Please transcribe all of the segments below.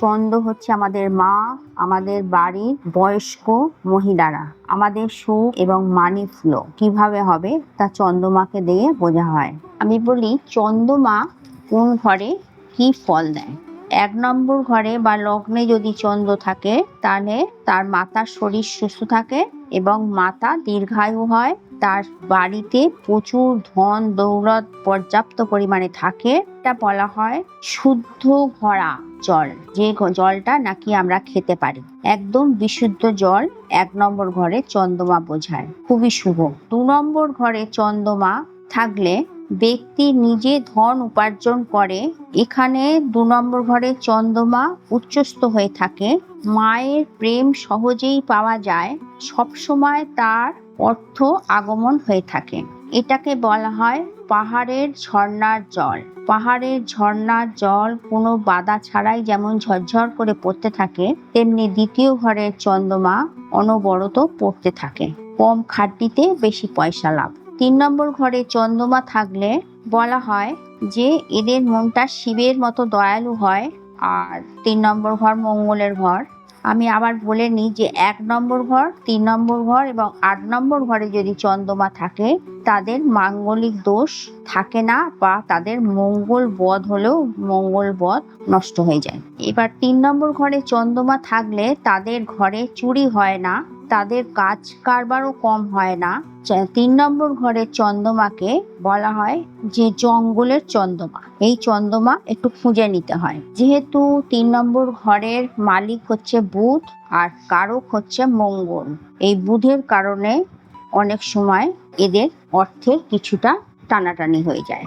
চন্দ্র হচ্ছে আমাদের মা, আমাদের বাড়ির বয়স্ক মহিলারা। আমাদের সুখ এবং মানি ফ্লো কীভাবে হবে তা চন্দ্রমাকে দিয়ে বোঝা হয়। আমি বলি, চন্দ্রমা কোন ঘরে কি ফল দেয়? এক নম্বর ঘরে বা লগ্নে যদি চন্দ্র থাকে, তাহলে তার মাতার শরীর সুস্থ থাকে এবং মাতা দীর্ঘায়ু হয় তার বাড়িতে প্রচুর ধন দৌলত পর্যাপ্ত পরিমাণে থাকে। এটা বলা হয় শুদ্ধ ভরা জল। যে জলটা নাকি আমরা খেতে পারি। একদম বিশুদ্ধ জল এক নম্বর ঘরে চন্দ্রমা বোঝায়। খুবই শুভ। দু নম্বর ঘরে চন্দ্রমা থাকলে ব্যক্তি নিজে ধন উপার্জন করে। এখানে দু নম্বর ঘরে চন্দ্রমা উচ্চস্থ হয়ে থাকে। মায়ের প্রেম সহজেই পাওয়া যায়। সবসময় তার অর্থ আগমন হয়ে থাকে। এটাকে বলা হয় পাহাড়ের ঝর্ণার জল। পাহাড়ের ঝর্ণার জল কোনো বাধা ছাড়াই যেমন ঝরঝর করে পড়তে থাকে, তেমনি দ্বিতীয় ঘরের চন্দ্রমা অনবরত পড়তে থাকে। কম খাটনিতে বেশি পয়সা লাভ। তিন নম্বর ঘরে চন্দ্রমা থাকলে বলা হয় যে, এদের মনটা শিবের মতো দয়ালু হয়। আর তিন নম্বর ঘর মঙ্গলের ঘর। আমি আবার বলে নিই যে এক নম্বর ঘর, তিন নম্বর ঘর এবং আট নম্বর ঘরে যদি চন্দ্রমা থাকে, তাদের মাঙ্গলিক দোষ থাকে না বা তাদের মঙ্গল বধ হলেও মঙ্গল বধ নষ্ট হয়ে যায়। এবার তিন নম্বর ঘরে চন্দ্রমা থাকলে তাদের ঘরে চুরি হয় না। তাদের কাজ কারবারও কম হয় না। তিন নম্বর ঘরের চন্দ্রমাকে বলা হয় যে জঙ্গলের চন্দ্রমা। এই চন্দ্রমা একটু খুঁজে নিতে হয়। যেহেতু তিন নম্বর ঘরের মালিক হচ্ছে বুধ আর কারক হচ্ছে মঙ্গল। এই বুধের কারণে অনেক সময় এদের অর্থের কিছুটা টানাটানি হয়ে যায়।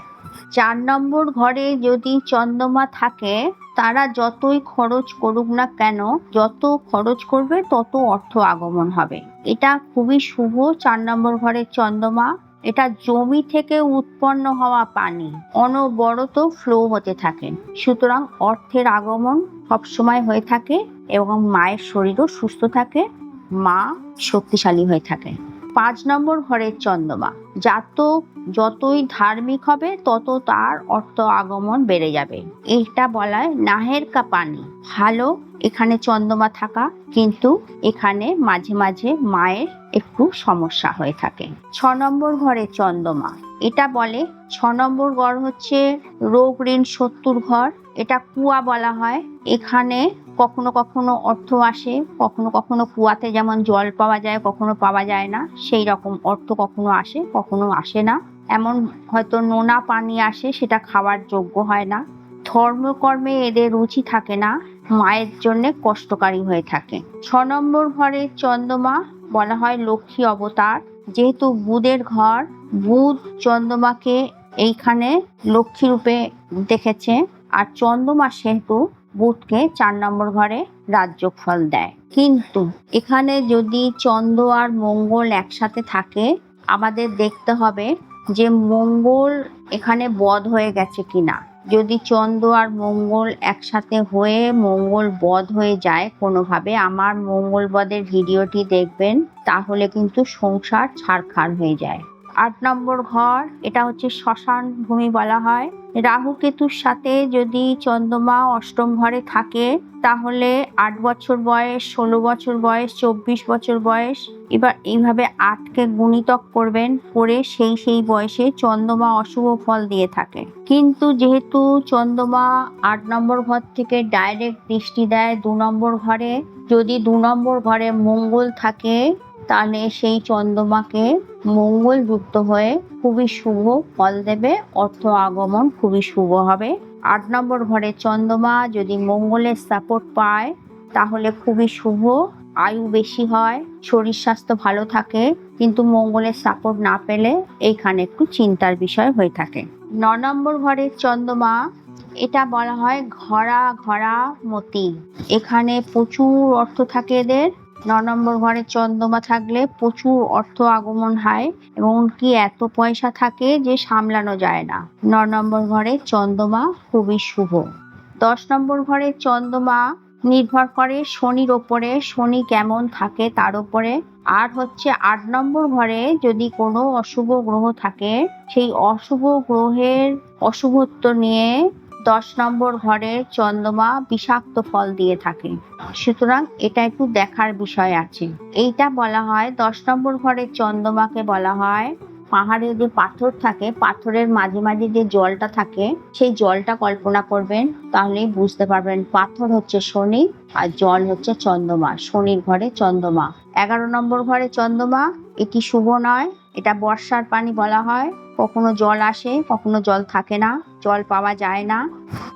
চার নম্বর ঘরে যদি চন্দ্রমা থাকে তারা যতই খরচ করুক না কেন, যত খরচ করবে, তত অর্থ আগমন হবে। এটা খুবই শুভ। চার নম্বর ঘরের চন্দ্রমা, এটা জমি থেকে উৎপন্ন হওয়া পানি, অনবরত ফ্লো হতে থাকে। সুতরাং অর্থের আগমন সবসময় হয়ে থাকে এবং মায়ের শরীরও সুস্থ থাকে, মা শক্তিশালী হয়ে থাকে। পাঁচ নম্বর ঘরের চন্দ্রমা। জাতক যতই ধার্মিক হবে, তত তার অর্থ আগমন বেড়ে যাবে। এটা বলা হয় নাহের কা পানি। ভালো এখানে চন্দ্রমা থাকা, কিন্তু এখানে মাঝে মাঝে মায়ের একটু সমস্যা হয়ে থাকে। ছ নম্বর ঘরে চন্দ্রমা। এটা বলে ছ নম্বর ঘর হচ্ছে রোগ ঋণ শত্রুর ঘর। এটা কুয়া বলা হয়। এখানে কখনো কখনো অর্থ আসে, কখনো কখনো কুয়াতে যেমন জল পাওয়া যায়, কখনো পাওয়া যায় না। সেই রকম অর্থ কখনো আসে কখনো আসে না। এমন হয়তো নোনা পানি আসে, সেটা খাওয়ার যোগ্য হয় না। ধর্মকর্মে এদের রুচি থাকে না, মায়ের জন্য কষ্টকারী হয়ে থাকে। ছ নম্বর ঘরে চন্দ্রমা বলা হয় লক্ষ্মী অবতার। যেহেতু বুধের ঘর, বুধ চন্দ্রমাকে এইখানে লক্ষ্মী রূপে দেখেছে। আর চন্দ্রমা সেহেতু বুধকে চার নম্বর ঘরে রাজ্য ফল দেয়। কিন্তু এখানে যদি চন্দ্র আর মঙ্গল একসাথে থাকে, আমাদের দেখতে হবে যে মঙ্গল এখানে বধ হয়ে গেছে কিনা। যদি চন্দ্র আর মঙ্গল একসাথে হয়ে মঙ্গল বধ হয়ে যায় কোনোভাবে, আমার মঙ্গল বধের ভিডিওটি দেখবেন, তাহলে কিন্তু সংসার ছাড়খাড় হয়ে যায়। আট নম্বর ঘর, এটা হচ্ছে শ্মশান ভূমি বলা হয়। রাহু কেতুর সাথে যদি চন্দ্রমা অষ্টম ঘরে থাকে, তাহলে আট বছর বয়স, ষোলো বছর বয়স, চব্বিশ বছর বয়স, এবার এইভাবে আটকে গুণিতক করবেন করে সেই সেই বয়সে চন্দ্রমা অশুভ ফল দিয়ে থাকে। কিন্তু যেহেতু চন্দ্রমা আট নম্বর ঘর থেকে ডাইরেক্ট দৃষ্টি দেয় দু নম্বর ঘরে, যদি দু নম্বর ঘরে মঙ্গল থাকে তাহলে সেই চন্দ্রমাকে মঙ্গল যুক্ত হয়ে খুবই শুভ ফল দেবে। অর্থ আগমন খুবই শুভ হবে। আট নম্বর ঘরে চন্দ্রমা যদি মঙ্গলের সাপোর্ট পায়, তাহলে খুবই শুভ, আয়ু বেশি হয়, শরীর স্বাস্থ্য ভালো থাকে, কিন্তু মঙ্গলের সাপোর্ট না পেলে এইখানে একটু চিন্তার বিষয় হয়ে থাকে। ন নম্বর ঘরের চন্দ্রমা, এটা বলা হয় ঘরা ঘরা মতি এখানে প্রচুর অর্থ থাকে এদের। ন নম্বর ঘরে চন্দ্রমা থাকলে প্রচুর অর্থ আগমন হয় এবং কি এত পয়সা থাকে যে সামলানো যায় না। ন নম্বর ঘরে চন্দ্রমা খুবই শুভ। দশ নম্বর ঘরে চন্দ্রমা নির্ভর করে শনির ওপরে, শনি কেমন থাকে তার উপরে আর হচ্ছে আট নম্বর ঘরে যদি কোনো অশুভ গ্রহ থাকে, সেই অশুভ গ্রহের অশুভত্ব নিয়ে দশ নম্বর ঘরে চন্দ্রমা বিষাক্ত ফল দিয়ে থাকে। সুতরাং এটা একটু দেখার বিষয় আছে। এইটা বলা হয়, দশ নম্বর ঘরের চন্দ্রমাকে বলা হয়, পাহাড়ে যে পাথর থাকে, পাথরের মাঝে মাঝে যে জলটা থাকে, সেই জলটা কল্পনা করবেন, তাহলেই বুঝতে পারবেন পাথর হচ্ছে শনি আর জল হচ্ছে চন্দ্রমা, শনির ঘরে চন্দ্রমা। এগারো নম্বর ঘরে চন্দ্রমা, এটি শুভ নয়, এটা বর্ষার পানি বলা হয়। কখনো জল আসে, কখনো জল থাকে না, জল পাওয়া যায় না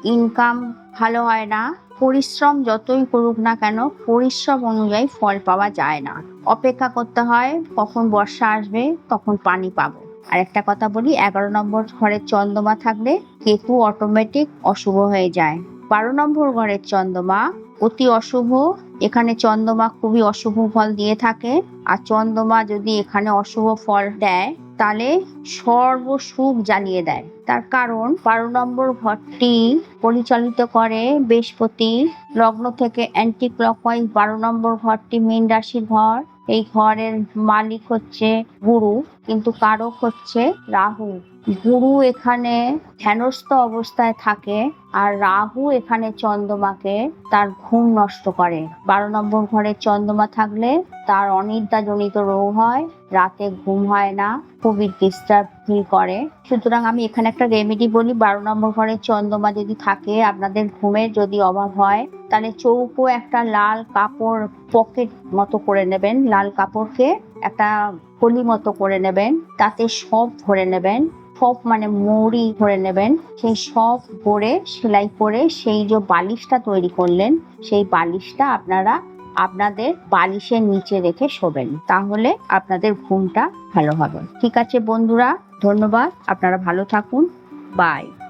ইনকাম ভালো হয় না, পরিশ্রম যতই করুক না কেন, পরিশ্রম অনুযায়ী ফল পাওয়া যায় না। অপেক্ষা করতে হয়, কখন বর্ষা আসবে, তখন পানি পাবো। আর একটা কথা বলি, এগারো নম্বর ঘরের চন্দ্রমা থাকলে কেতু অটোমেটিক অশুভ হয়ে যায়। বারো নম্বর ঘরের চন্দ্রমা অতি অশুভ, এখানে চন্দ্রমা খুবই অশুভ ফল দিয়ে থাকে। আর চন্দ্রমা যদি এখানে অশুভ ফল দেয় তাহলে সর্বসুখ জ্বালিয়ে দেয়। তার কারণ বারো নম্বর ঘরটি পরিচালিত করে বৃহস্পতি লগ্ন থেকে অ্যান্টি ক্লকওয়াইজ বারো নম্বর ঘরটি মীন রাশির ঘর। এই ঘরের মালিক হচ্ছে গুরু, কিন্তু কারক হচ্ছে রাহু। গুরু এখানে ধ্যানস্থ অবস্থায় থাকে আর রাহু এখানে চন্দ্রমাকে তার ঘুম নষ্ট করে। বারো নম্বর ঘরে চন্দ্রমা থাকলে তার অনিদ্রাজনিত রোগ হয়, রাতে ঘুম হয় না, খুবই ডিস্টার্ব ফিল করে। সুতরাং আমি এখানে একটা রেমেডি বলি, বারো নম্বর ঘরে চন্দ্রমা যদি থাকে, আপনাদের ঘুমের যদি অভাব হয়, তাহলে চৌকো একটা লাল কাপড় পকেট মতো করে নেবেন। লাল কাপড়কে একটা থলি মতো করে নেবেন, তাতে সব ভরে নেবেন। সব মানে মৌরি ভরে নেবেন। সেই সব ভরে, সেলাই করে সেই যে বালিশটা তৈরি করলেন, সেই বালিশটা আপনারা আপনাদের বালিশের নিচে রেখে শোবেন। তাহলে আপনাদের ঘুমটা ভালো হবে। ঠিক আছে বন্ধুরা, ধন্যবাদ। আপনারা ভালো থাকুন। বাই।